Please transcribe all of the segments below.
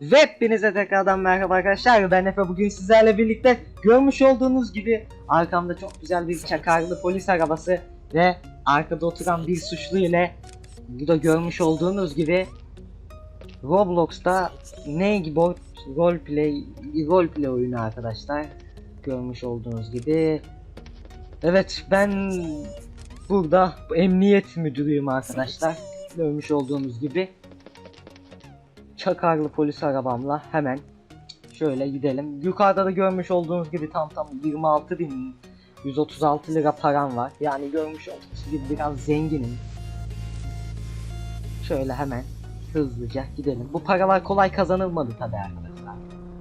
Ve hepinize tekrardan merhaba arkadaşlar. Ben Efe bugün sizlerle birlikte görmüş olduğunuz gibi arkamda çok güzel bir çakarlı polis arabası ve arkada oturan bir suçlu ile burada görmüş olduğunuz gibi Roblox'ta Neighbor roleplay roleplay oyunu arkadaşlar. Görmüş olduğunuz gibi. Evet ben burada emniyet müdürüyüm arkadaşlar. Görmüş olduğunuz gibi çakarlı polis arabamla hemen şöyle gidelim. Yukarıda da görmüş olduğunuz gibi tam tam 26.136 lira param var. Yani görmüş olduğunuz gibi biraz zenginim. Şöyle hemen hızlıca gidelim. Bu paralar kolay kazanılmadı tabi arkadaşlar.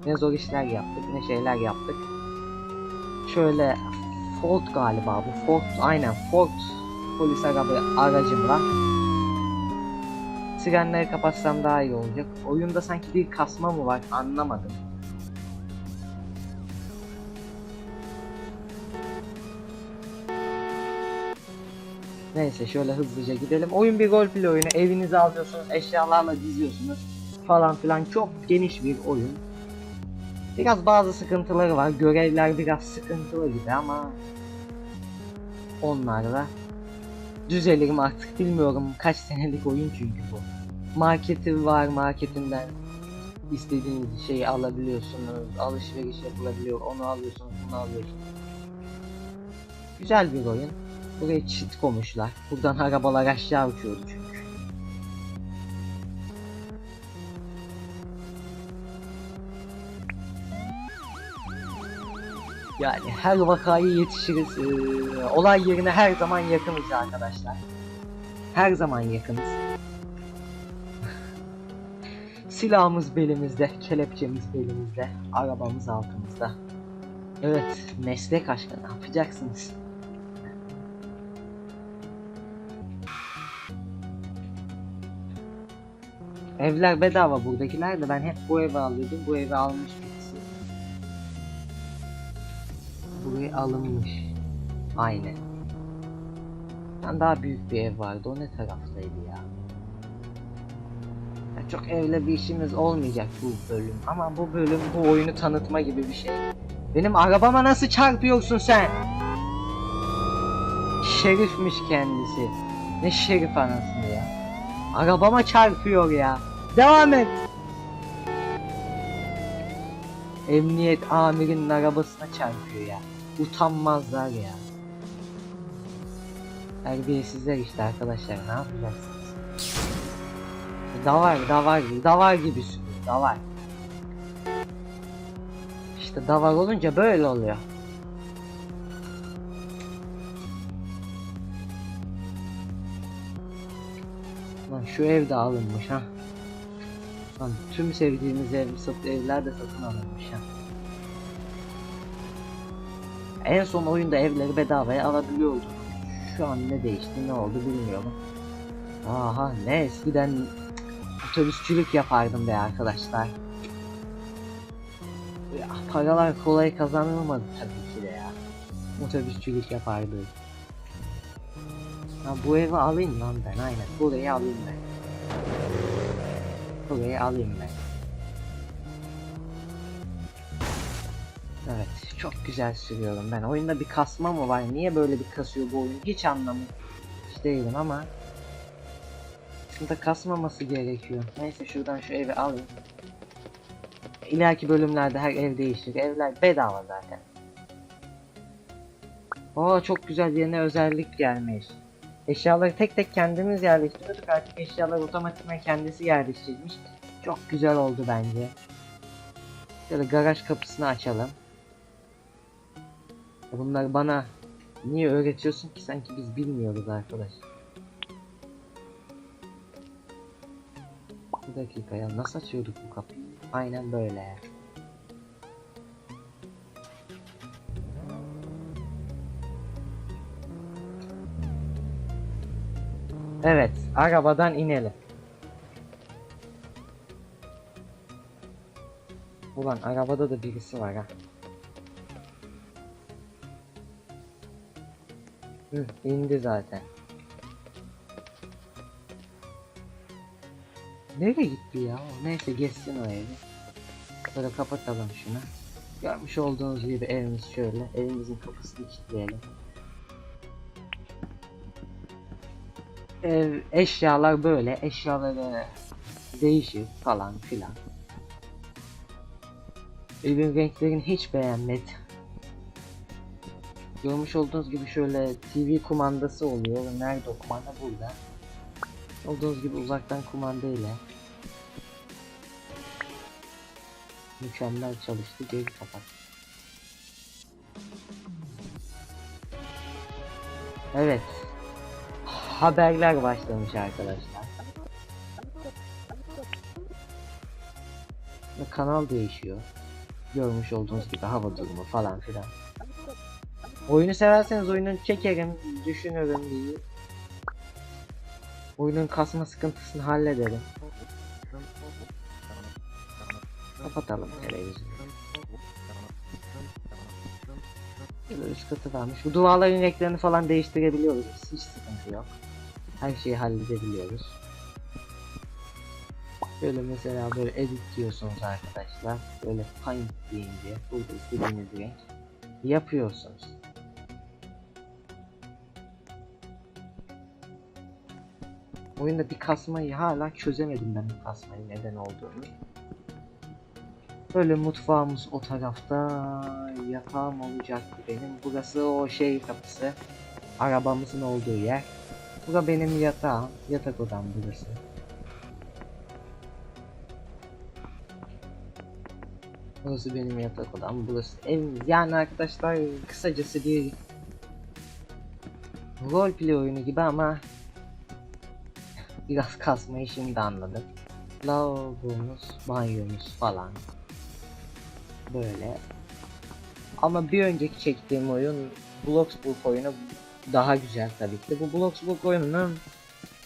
Ne zor işler yaptık ne şeyler yaptık. Şöyle Ford galiba bu Ford aynen Ford polis araba aracımla Sirenleri kapatsam daha iyi olacak. Oyunda sanki bir kasma mı var anlamadım. Neyse şöyle hızlıca gidelim. Oyun bir roleplay oyunu. Evinizi alıyorsunuz, eşyalarla diziyorsunuz falan filan. Çok geniş bir oyun. Biraz bazı sıkıntıları var. Görevler biraz sıkıntılı gibi ama onlarla düzelirim artık bilmiyorum kaç senelik oyun çünkü bu. Marketi var marketinden istediğiniz şeyi alabiliyorsunuz alışveriş yapılabiliyor onu alıyorsunuz bunu alıyorsunuz. Güzel bir oyun. Buraya çit koymuşlar. Buradan arabalar aşağı uçuyor çünkü. Yani her vakaya yetişiriz. Ee, olay yerine her zaman yakınız arkadaşlar. Her zaman yakınız. Silahımız belimizde, kelepçemiz belimizde, arabamız altımızda. Evet, meslek aşkı ne yapacaksınız? Evler bedava buradakiler de ben hep bu evi alıyordum. Bu evi almış birisi. Buraya alınmış. Aynen. Ben daha büyük bir ev vardı. O ne taraftaydı ya? Çok evle bir işimiz olmayacak bu bölüm. Ama bu bölüm bu oyunu tanıtma gibi bir şey. Benim arabama nasıl çarpıyorsun sen? Şerifmiş kendisi. Ne şerif anasını ya. Arabama çarpıyor ya. Devam et. Emniyet amirinin arabasına çarpıyor ya. Utanmazlar ya. Terbiyesizler işte arkadaşlar ne yapacaksınız? Davar, davar, davar gibi sürüyor, davar. İşte davar olunca böyle oluyor. Lan şu ev de alınmış ha. Lan tüm sevdiğimiz ev, evler de satın alınmış ha. En son oyunda evleri bedavaya alabiliyorduk. Şu an ne değişti ne oldu bilmiyorum. Aha ne eskiden otobüsçülük yapardım be arkadaşlar. Ya, paralar kolay kazanılmadı tabii ki de ya. Otobüsçülük yapardım. Ha bu evi alayım lan ben aynen. Burayı alayım ben. Burayı alayım ben. Evet çok güzel sürüyorum ben. Oyunda bir kasma mı var? Niye böyle bir kasıyor bu oyun? Hiç anlamış değilim ama aslında kasmaması gerekiyor. Neyse şuradan şu evi alayım. İleriki bölümlerde her ev değişir. Evler bedava zaten. Oo çok güzel yerine özellik gelmiş. Eşyaları tek tek kendimiz yerleştiriyorduk artık eşyalar otomatikman kendisi yerleştirmiş. Çok güzel oldu bence. Şöyle garaj kapısını açalım. Bunlar bana niye öğretiyorsun ki sanki biz bilmiyoruz arkadaş. Bir nasıl açıyorduk bu kapıyı? Aynen böyle. Evet, arabadan inelim. Ulan arabada da birisi var ha. Hı, indi zaten. Nereye gitti ya? Neyse geçsin o evi. Böyle kapatalım şunu. Görmüş olduğunuz gibi evimiz şöyle. Evimizin kapısını kilitleyelim. Ev eşyalar böyle. Eşyaları değişir falan filan. Evin renklerini hiç beğenmedim. Görmüş olduğunuz gibi şöyle TV kumandası oluyor. Nerede o kumanda? Burada. Olduğunuz gibi uzaktan kumanda ile mükemmel çalıştı. Geri kapat. Evet. Haberler başlamış arkadaşlar. Ve kanal değişiyor. Görmüş olduğunuz gibi hava durumu falan filan. Oyunu severseniz oyunu çekerim, düşünürüm diye. Oyunun kasma sıkıntısını hallederim. Kapatalım televizyonu. Üst katı varmış. Bu duvarların renklerini falan değiştirebiliyoruz. Hiç sıkıntı yok. Her şeyi halledebiliyoruz. Böyle mesela böyle edit diyorsunuz arkadaşlar. Böyle paint deyince burada istediğiniz renk yapıyorsunuz. Oyunda bir kasmayı hala çözemedim ben bu kasmayı neden olduğunu. Böyle mutfağımız o tarafta, yatağım olacaktı benim. Burası o şey kapısı, arabamızın olduğu yer. Bura benim yatağım, yatak odam burası. Burası benim yatak odam, burası evimiz. Yani arkadaşlar kısacası bir roleplay oyunu gibi ama biraz kasmayı şimdi anladım. Lavabomuz, banyomuz falan. Böyle. Ama bir önceki çektiğim oyun Bloxburg oyunu daha güzel tabii ki. Bu Bloxburg oyununun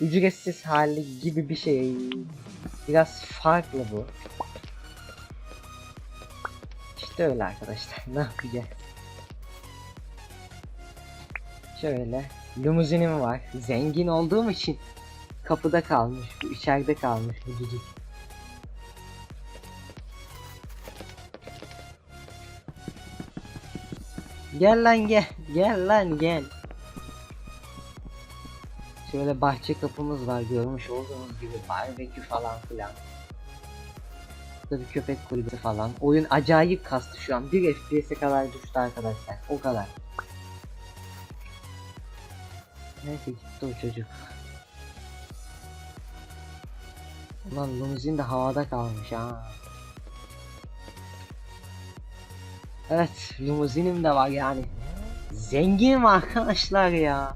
ücretsiz hali gibi bir şey. Biraz farklı bu. İşte öyle arkadaşlar. Ne yapacağız? Şöyle limuzinim var. Zengin olduğum için kapıda kalmış, bu içeride kalmış bu cicik. Gel lan gel, gel lan gel. Şöyle bahçe kapımız var görmüş olduğunuz gibi barbekü falan filan. Burada bir köpek kulübesi falan. Oyun acayip kastı şu an. 1 FPS'e kadar düştü arkadaşlar. O kadar. Neyse gitti o çocuk. Ulan limuzin de havada kalmış ha. Evet limuzinim de var yani. Zenginim arkadaşlar ya.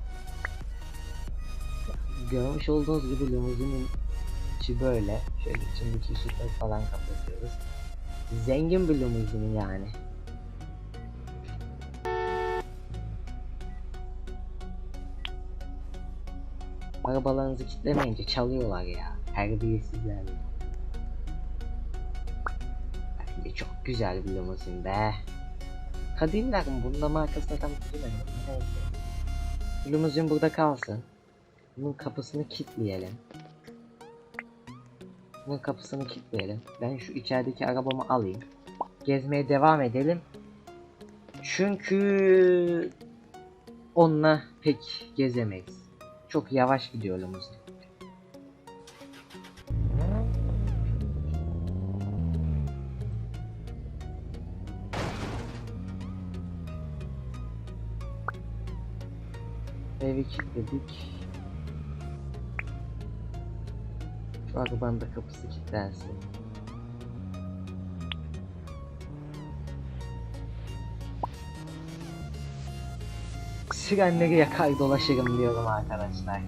Görmüş olduğunuz gibi limuzinin içi böyle. Şöyle içindeki ışıkları falan kapatıyoruz. Zengin bir limuzinim yani. Arabalarınızı kitlemeyince çalıyorlar ya. Terbiyesizler. Bence çok güzel bir limuzin be. Cadillac mı? Bunun da markasını tam bilmiyorum. Limuzin burada kalsın. Bunun kapısını kilitleyelim. Bunun kapısını kilitleyelim. Ben şu içerideki arabamı alayım. Gezmeye devam edelim. Çünkü onunla pek gezemeyiz. Çok yavaş gidiyor limuzin. Evi kilitledik. Şu arabanın da kapısı kilitlensin. Sirenleri yakar dolaşırım diyorum arkadaşlar.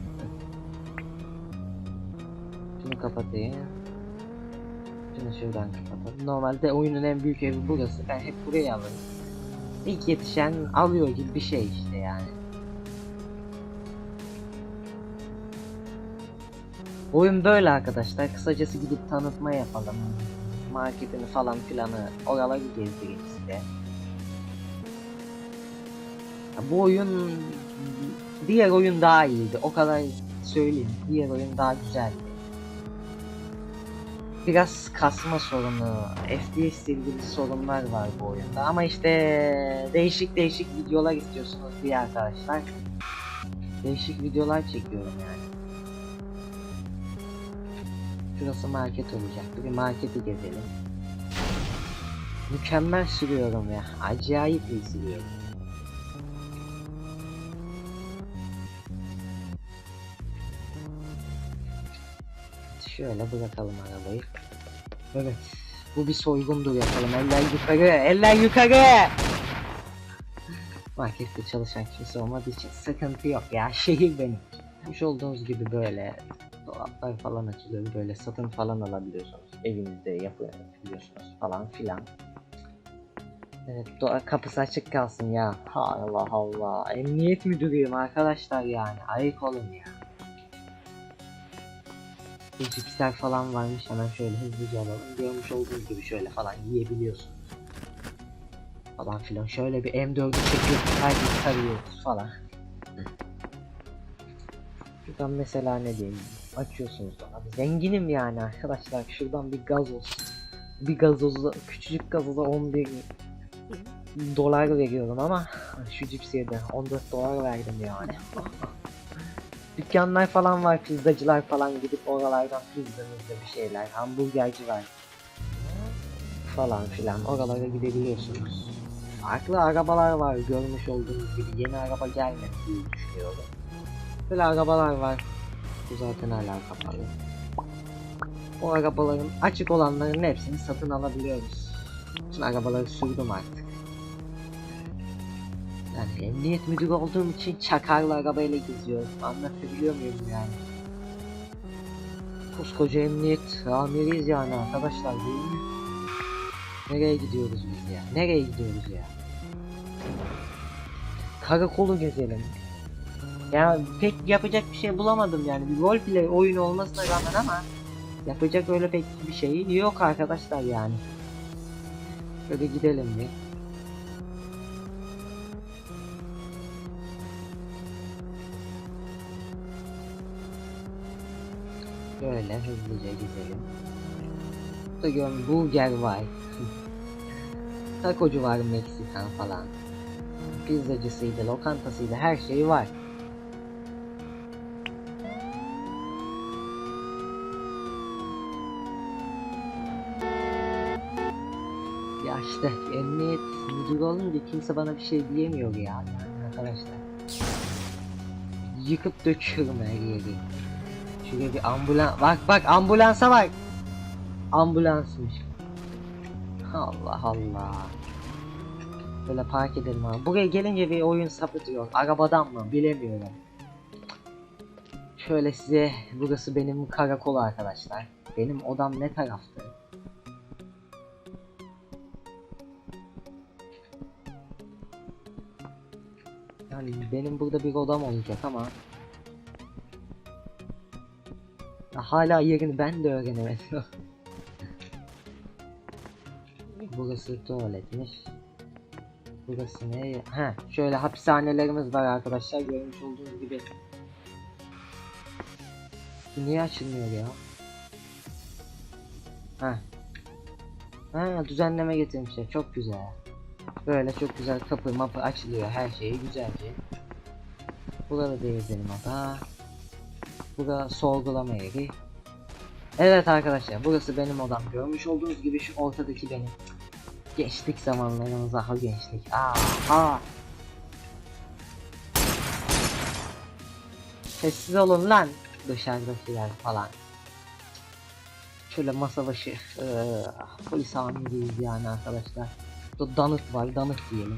Şunu kapatayım. Şunu şuradan kapatalım. Normalde oyunun en büyük evi burası. Ben hep burayı alırım. İlk yetişen alıyor gibi bir şey işte yani. Oyun böyle arkadaşlar. Kısacası gidip tanıtma yapalım. Marketini falan filanı oraları gezdireyim size. Bu oyun diğer oyun daha iyiydi. O kadar söyleyeyim. Diğer oyun daha güzeldi. biraz kasma sorunu, FPS ilgili sorunlar var bu oyunda ama işte değişik değişik videolar istiyorsunuz diye arkadaşlar. Değişik videolar çekiyorum yani. Şurası market olacak. Bir marketi gezelim. Mükemmel sürüyorum ya. Acayip iyi sürüyorum. Şöyle bırakalım arabayı. Evet. Bu bir soygundur yapalım. Eller yukarı. Eller yukarı. Markette çalışan kimse olmadığı için sıkıntı yok ya. Şehir benim. Görmüş olduğunuz gibi böyle dolaplar falan açılıyor. Böyle satın falan alabiliyorsunuz. Evinizde yapabiliyorsunuz falan filan. Evet kapısı açık kalsın ya. Allah Allah. Emniyet müdürüyüm arkadaşlar yani. Ayık olun ya. Cipsler falan varmış hemen şöyle hızlıca alalım. Görmüş olduğunuz gibi şöyle falan yiyebiliyorsunuz. Falan filan. Şöyle bir M4'ü çekiyoruz. Herkes tarıyoruz falan. Şuradan mesela ne diyeyim. Açıyorsunuz abi. Zenginim yani arkadaşlar. Şuradan bir gazoz. Bir gazozu küçücük gazoza 11 dolar veriyorum ama şu cipsiye de 14 dolar verdim yani. Dükkanlar falan var, pizzacılar falan gidip oralardan pizzanızda bir şeyler, hamburgerci var falan filan oralara gidebiliyorsunuz. Farklı arabalar var görmüş olduğunuz gibi yeni araba gelmedi diye düşünüyorum. Böyle arabalar var. Bu zaten hala kapalı. O arabaların açık olanların hepsini satın alabiliyoruz. Bütün arabaları sürdüm artık. Yani emniyet müdürü olduğum için çakarlı arabayla geziyorum. Anlatabiliyor muyum yani? Koskoca emniyet amiriyiz yani arkadaşlar değil mi? Nereye gidiyoruz biz ya? Nereye gidiyoruz ya? Karakolu gezelim. Ya pek yapacak bir şey bulamadım yani. Bir roleplay oyunu olmasına rağmen ama yapacak öyle pek bir şey yok arkadaşlar yani. Şöyle gidelim bir. Böyle hızlıca gidelim. Burada görün burger var. Takocu var Meksikan falan. Pizzacısıydı, lokantasıydı her şeyi var. İşte emniyet müdürü olunca kimse bana bir şey diyemiyor ya yani arkadaşlar. Yıkıp döküyorum her yeri. Şuraya bir ambulans bak bak ambulansa bak. Ambulansmış. Allah Allah. Böyle park edelim abi. Buraya gelince bir oyun sapıtıyor. Arabadan mı bilemiyorum. Şöyle size burası benim karakol arkadaşlar. Benim odam ne tarafta? Yani benim burada bir odam olacak ama hala yerini ben de öğrenemedim. Burası tuvaletmiş. Burası ne? Ha, şöyle hapishanelerimiz var arkadaşlar. Görmüş olduğunuz gibi. Niye açılmıyor ya? Ha. Ha, düzenleme getirmişler. Çok güzel. Böyle çok güzel kapı mapı açılıyor. Her şeyi güzelce. Burada da gezelim hatta. Burada sorgulama yeri. Evet arkadaşlar burası benim odam. Görmüş olduğunuz gibi şu ortadaki benim. Gençlik zamanlarımız aha gençlik. Aha. Sessiz olun lan dışarıdakiler falan. Şöyle masa başı eee, polis amiriyiz yani arkadaşlar. Burada danıt var danıt diyelim.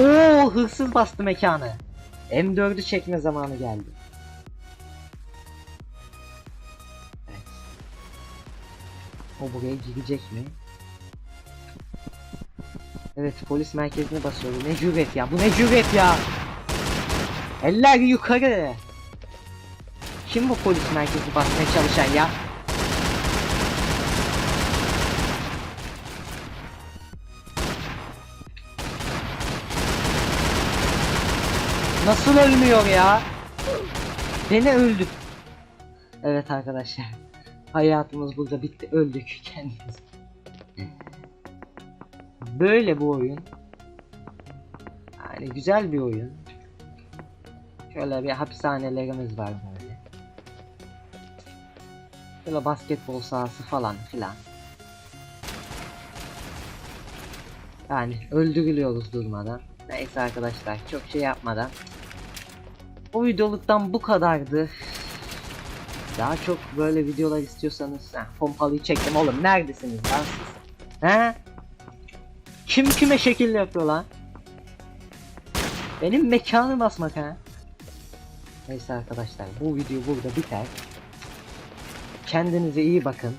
Oo hırsız bastı mekanı. M4'ü çekme zamanı geldi. O buraya girecek mi? Evet polis merkezine basıyor. Ne cüret ya bu ne cüret ya. Eller yukarı. Kim bu polis merkezi basmaya çalışan ya? Nasıl ölmüyor ya? Beni öldü. Evet arkadaşlar. Hayatımız burada bitti. Öldük kendimiz. Böyle bu oyun. Yani güzel bir oyun. Şöyle bir hapishanelerimiz var böyle. Şöyle basketbol sahası falan filan. Yani öldürülüyoruz durmadan. Neyse arkadaşlar çok şey yapmadan. Bu videoluktan bu kadardı. Daha çok böyle videolar istiyorsanız heh, pompalıyı çektim oğlum neredesiniz lan siz? He? Kim kime şekil yapıyor lan? Benim mekanı basmak ha. Neyse arkadaşlar bu video burada biter. Kendinize iyi bakın.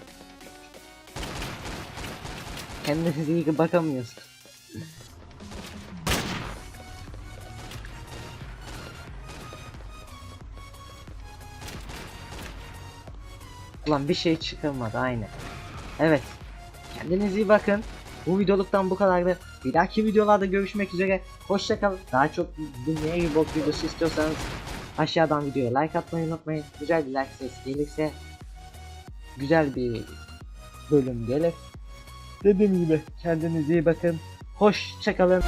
Kendinize iyi bakamıyorsunuz. Ulan bir şey çıkılmadı aynı. Evet. Kendinize iyi bakın. Bu videoluktan bu kadardı. Bir dahaki videolarda görüşmek üzere. Hoşçakalın. Daha çok dünyaya gibi bok videosu istiyorsanız aşağıdan videoya like atmayı unutmayın. Güzel bir like sesi gelirse güzel bir bölüm gelir. Dediğim gibi kendinize iyi bakın. Hoşçakalın.